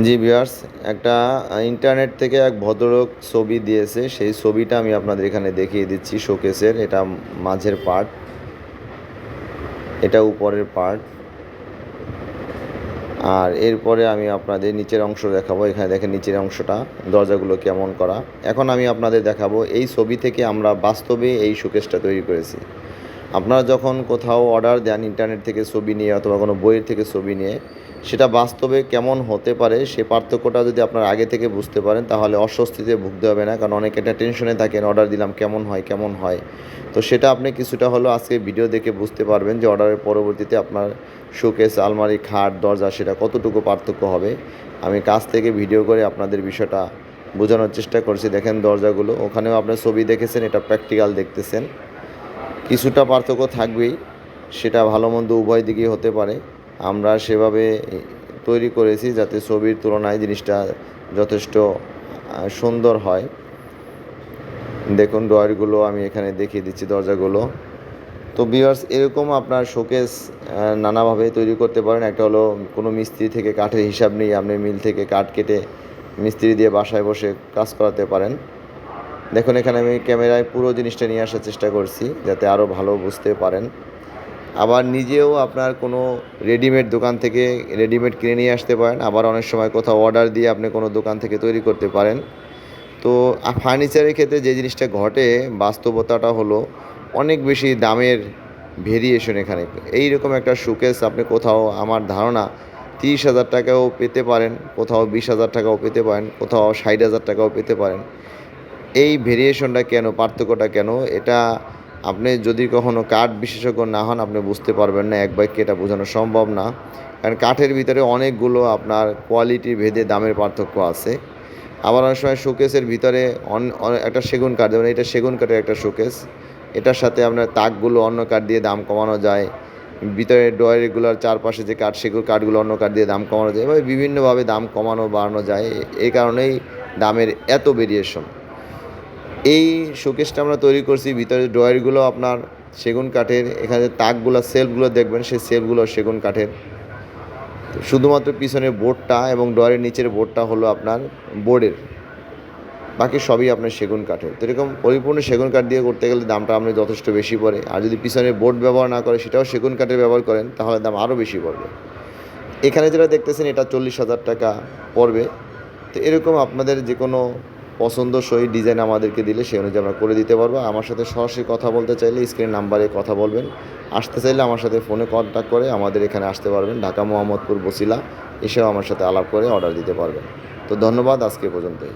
জি viewers, একটা internet থেকে এক ভদ্রলোক ছবি দিয়েছে। সেই ছবিটা আমি আপনাদের এখানে দেখিয়ে দিচ্ছি শোকেসের এটা মাঝের পার্ট এটা উপরের পার্ট আর এরপরে আমি আপনাদের নিচের অংশ দেখাবো। এখানে দেখেন নিচের অংশটা, দরজাগুলো কেমন করা। এখন আমি আপনাদের দেখাবো এই ছবি থেকে আমরা বাস্তবে এই শোকেসটা তৈরি করেছি। আপনারা যখন কোথাও অর্ডার দেন ইন্টারনেট থেকে ছবি নিয়ে অথবা কোনো বইয়ের থেকে ছবি নিয়ে সেটা বাস্তবে কেমন হতে পারে, সে পার্থক্যটা যদি আপনার আগে থেকে বুঝতে পারেন, তাহলে অস্বস্তিতে ভুগতে হবে না। কারণ অনেকে একটা টেনশনে থাকেন অর্ডার দিলাম, কেমন হয় কেমন হয়? তো সেটা আপনি কিছুটা হলো আজকে ভিডিও দেখে বুঝতে পারবেন যে অর্ডারের পরবর্তীতে আপনার শোকেস আলমারি, খাট, দরজা, সেটা কতটুকু পার্থক্য হবে। আমি কাছ থেকে ভিডিও করে আপনাদের বিষয়টা বোঝানোর চেষ্টা করছি। দেখেন দরজাগুলো, ওখানেও আপনার ছবি দেখেছেন, এটা প্র্যাকটিক্যাল দেখতেছেন। কিছুটা পার্থক্য থাকবেই, সেটা ভালো মন্দ উভয় দিকেই হতে পারে। আমরা সেভাবে তৈরি করেছি যাতে ছবির তুলনায় জিনিসটা যথেষ্ট সুন্দর হয়। দেখুন ডয়ারগুলো আমি এখানে দেখিয়ে দিচ্ছি, দরজাগুলো। তো বিয়ার্স এরকম আপনার শোকেস নানাভাবে তৈরি করতে পারেন। একটা হলো কোনো মিস্ত্রি থেকে কাঠের হিসাব নিয়ে আপনি মিল থেকে কাঠ কেটে মিস্ত্রি দিয়ে বাসায় বসে কাজ করাতে পারেন। দেখুন, এখানে আমি ক্যামেরায় পুরো জিনিসটা নিয়ে আসার চেষ্টা করছি, যাতে আরও ভালো বুঝতে পারেন। আবার নিজেও আপনার কোনো রেডিমেড দোকান থেকে রেডিমেড কিনে নিয়ে আসতে পারেন। আবার অনেক সময় কোথাও অর্ডার দিয়ে আপনি কোনো দোকান থেকে তৈরি করতে পারেন। তো ফার্নিচারের ক্ষেত্রে যে জিনিসটা ঘটে, বাস্তবতাটা হলো অনেক বেশি দামের ভেরিয়েশন এখানে। এই রকম একটা শোকেস আপনি কোথাও, আমার ধারণা, তিরিশ হাজার টাকাও পেতে পারেন, কোথাও বিশ হাজার টাকাও পেতে পারেন, কোথাও ষাট হাজার টাকাও পেতে পারেন। এই ভেরিয়েশনটা কেন, পার্থক্যটা কেন, এটা আপনি যদি কখনো কাঠ বিশেষজ্ঞ না হন, আপনি বুঝতে পারবেন না, এক বাক্যে এটা বোঝানো সম্ভব না। কারণ কাঠের ভিতরে অনেকগুলো আপনার কোয়ালিটি ভেদে দামের পার্থক্য আছে। আবার অনেক সময় শোকেসের ভিতরে একটা সেগুন কাঠ, যেমন এটা সেগুন কাঠের একটা শোকেস। এটার সাথে আপনার তাকগুলো অন্য কাঠ দিয়ে দাম কমানো যায়। ভিতরে ডয়ারগুলোর চারপাশে যে কাঠ, সেগুলো কাঠগুলো অন্য কাঠ দিয়ে দাম কমানো যায়। এভাবে বিভিন্নভাবে দাম কমানো বাড়ানো যায়। এই কারণেই দামের এত ভেরিয়েশন এই শোকেসটা আমরা তৈরি করছি, ভিতরে ড্রয়ারগুলো আপনার সেগুন কাঠের, এখানে তাকগুলো সেলফগুলো দেখবেন, সেই সেলফগুলো সেগুন কাঠের। শুধুমাত্র পিছনের বোর্ডটা এবং ড্রয়ারের নিচের বোর্ডটা হলো আপনার বোর্ডের বাকি সবই আপনার সেগুন কাঠের। তো এরকম পরিপূর্ণ সেগুন কাঠ দিয়ে করতে গেলে দামটা আপনার যথেষ্ট বেশি পড়ে। আর যদি পিছনে বোর্ড ব্যবহার না করে, সেটাও সেগুন কাঠের ব্যবহার করেন, তাহলে দাম আরও বেশি পড়বে। এখানে যেটা দেখতেছেন, এটা চল্লিশ হাজার টাকা পড়বে। তো এরকম আপনাদের যে কোনো পছন্দসই ডিজাইন আমাদেরকে দিলে সেই অনুযায়ী আমরা করে দিতে পারব। আমার সাথে সরাসরি কথা বলতে চাইলে স্ক্রিন নাম্বারে কথা বলবেন। আসতে চাইলে আমার সাথে ফোনে কন্ট্যাক্ট করে আমাদের এখানে আসতে পারবেন। ঢাকা, মোহাম্মদপুর, বসিলা এসেও আমার সাথে আলাপ করে অর্ডার দিতে পারবেন। তো ধন্যবাদ আজকে পর্যন্তই।